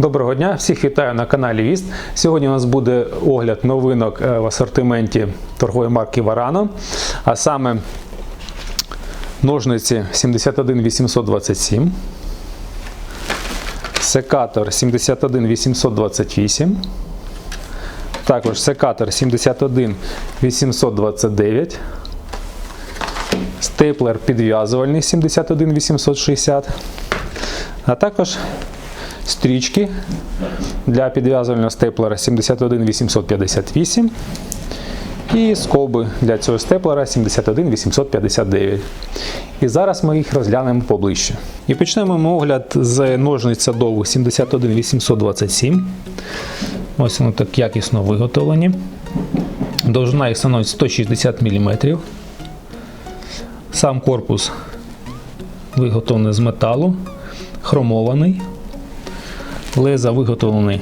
Доброго дня, всіх вітаю на каналі Віст. Сьогодні у нас буде огляд новинок е, в асортименті торгової марки Варано, а саме ножниці 71827, секатор 71828, також секатор 71829, степлер підв'язувальний 71860, а також стрічки для підв'язувального степлера 71858 і скоби для цього степлера 71859. І зараз ми їх розглянемо поближче. І почнемо ми огляд з ножниць садових 71827. Ось вони так якісно виготовлені. Довжина їх становить 160 мм. Сам корпус виготовлений з металу, хромований. Леза виготовлені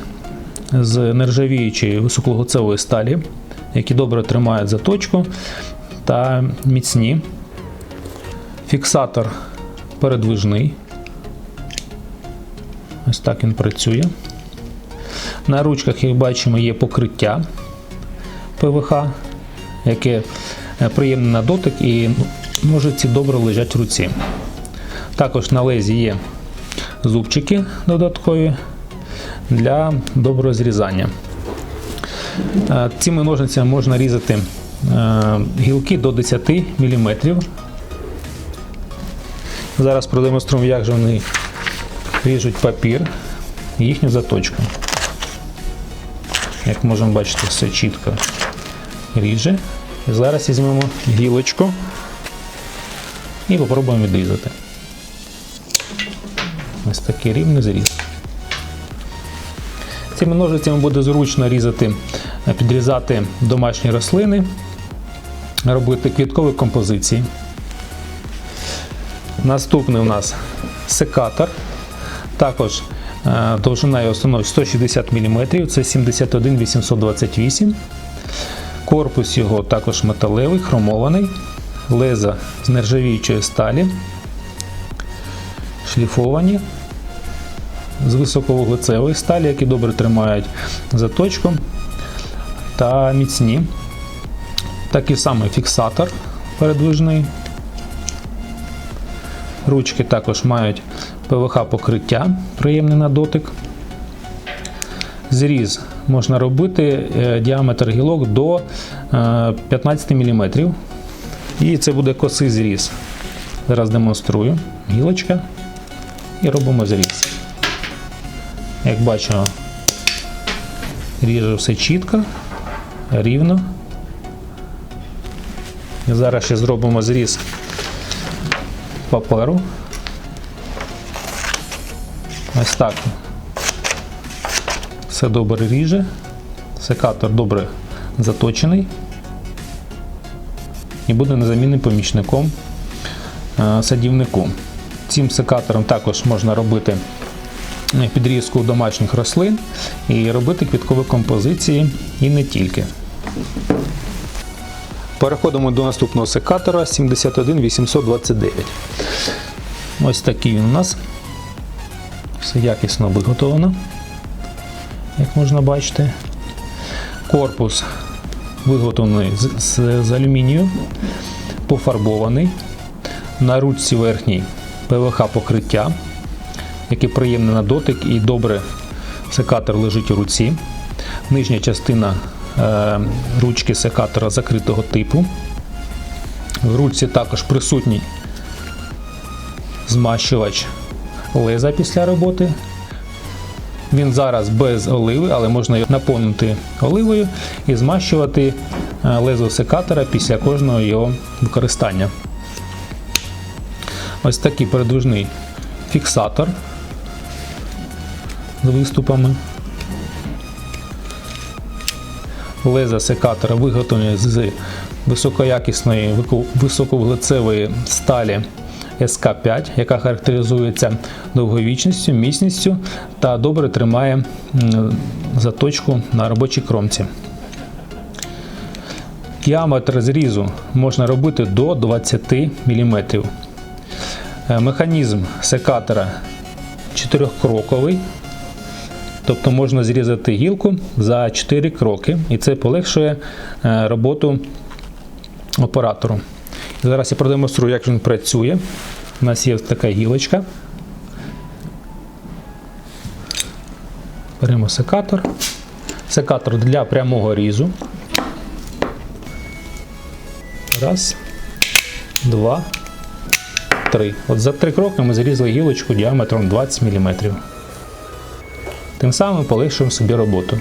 з нержавіючої високоглуцевої сталі, які добре тримають заточку та міцні. Фіксатор передвижний. Ось так він працює. На ручках, як бачимо, є покриття ПВХ, яке е, приємне на дотик і ножиці добре лежать в руці. Також на лезі є зубчики додаткові для доброго зрізання. Е, Цими ножницями можна різати е, гілки до 10 мм. Зараз продемонструємо, як же вони ріжуть папір і їхню заточку. Як можемо бачити, все чітко ріже. І зараз візьмемо гілочку і попробуємо відрізати. Ось такий рівний зріз. Цими ножицями буде зручно різати, підрізати домашні рослини, робити квіткові композиції. Наступний у нас секатор. Також е, довжина його становить 160 мм, це 71 828. Корпус його також металевий, хромований, леза з нержавіючої сталі, шліфовані з високовуглецевої сталі, які добре тримають заточку та міцні. Такий самий фіксатор передвижний. Ручки також мають ПВХ покриття, приємне на дотик. Зріз можна робити е, діаметр гілок до е, 15 мм. І це буде косий зріз. Зараз демонструю. Гілочка і робимо зріз. Як бачимо, ріже все чітко, рівно. І зараз ще зробимо зріз паперу. Ось так. Все добре ріже. Секатор добре заточений і буде незамінним помічником е, садівнику. Цим секатором також можна робити підрізку домашніх рослин і робити квіткові композиції і не тільки. Переходимо до наступного секатора 71829. Ось такий він у нас. Все якісно виготовлено, як можна бачити. Корпус виготовлений з, з, з алюмінію, пофарбований. На ручці верхній ПВХ покриття яке приємне на дотик і добре секатор лежить у руці. Нижня частина е, ручки секатора закритого типу. В ручці також присутній змащувач леза після роботи. Він зараз без оливи, але можна його наповнити оливою і змащувати е, лезо секатора після кожного його використання. Ось такий передвижний фіксатор з виступами. Леза секатора виготовлені з високоякісної високовуглецевої сталі СК5, яка характеризується довговічністю, міцністю та добре тримає заточку на робочій кромці. Діаметр зрізу можна робити до 20 мм. Механізм секатора чотирьохкроковий. Тобто можна зрізати гілку за 4 кроки, і це полегшує е, роботу оператору. Зараз я продемонструю, як він працює. У нас є така гілочка. Беремо секатор. Секатор для прямого різу. Раз, два, три. От за три кроки ми зрізали гілочку діаметром 20 мм. Тим самим полегшуємо собі роботу.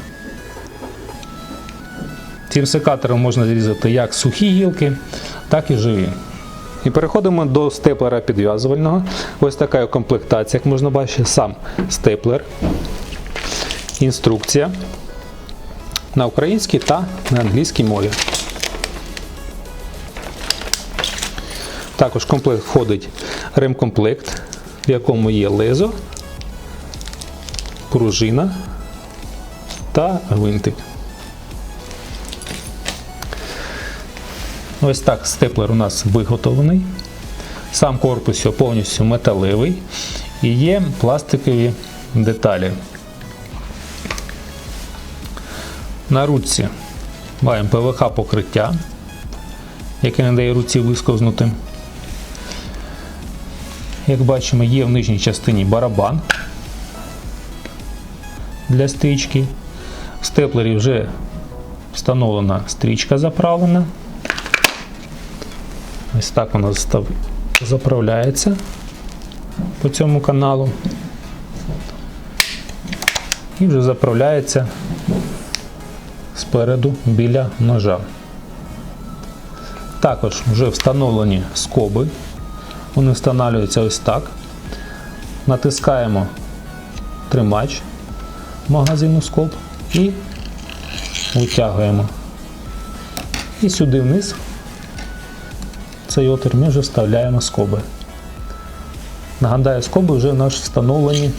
Цим секатором можна зрізати як сухі гілки, так і живі. І переходимо до степлера підв'язувального. Ось така комплектація, як можна бачити, сам степлер, інструкція на українській та на англійській мові. Також комплект входить ремкомплект, в якому є лезо, пружина та гвинтик. Ось так степлер у нас виготовлений. Сам корпус повністю металевий і є пластикові деталі. На руці маємо ПВХ покриття, яке не дає руці висковзнути. Як бачимо, є в нижній частині барабан для стрічки. В степлері вже встановлена стрічка заправлена. Ось так вона заправляється по цьому каналу. І вже заправляється спереду біля ножа. Також вже встановлені скоби. Вони встановлюються ось так. Натискаємо тримач магазину скоб і витягуємо. І сюди вниз цей отвір ми вже вставляємо скоби. Нагадаю, скоби вже у нас встановлені.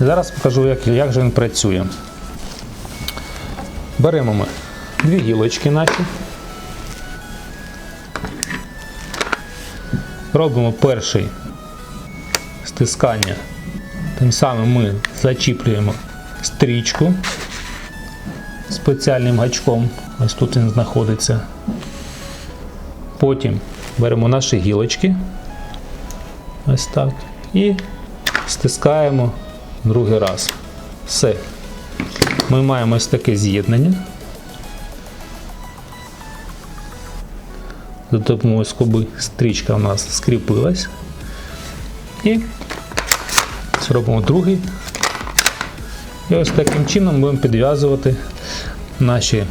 І зараз покажу, як, як же він працює. Беремо ми дві гілочки наші. Робимо перший стискання. Тим самим ми зачіплюємо стрічку спеціальним гачком. Ось тут він знаходиться. Потім беремо наші гілочки. Ось так. І стискаємо другий раз. Все. Ми маємо ось таке з'єднання. За допомогою скоби стрічка у нас скріпилась. І зробимо другий. І ось таким чином будемо підв'язувати наші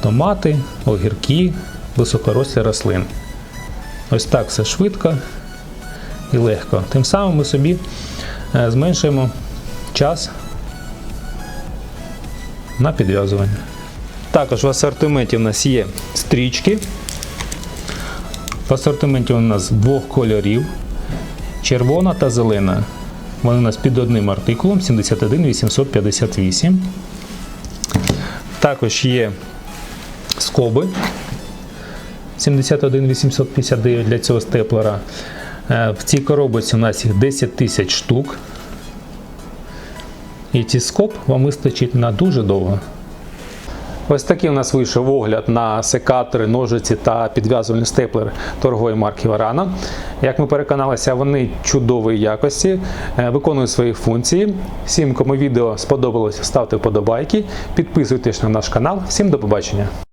томати, огірки, високорослі рослин. Ось так все швидко і легко. Тим самим ми собі е, зменшуємо час на підв'язування. Також в асортименті у нас є стрічки. В асортименті у нас двох кольорів червона та зелена. Вони у нас під одним артикулом 71 858. Також є скоби 71859 для цього степлера. Е, В цій коробці у нас їх 10 тисяч штук. І ці скоб вам вистачить на дуже довго. Ось такий у нас вийшов огляд на секатори, ножиці та підв'язувальні степлери торгової марки Варана. Як ми переконалися, вони чудової якості, е, виконують свої функції. Всім, кому відео сподобалось, ставте вподобайки, підписуйтесь на наш канал. Всім до побачення!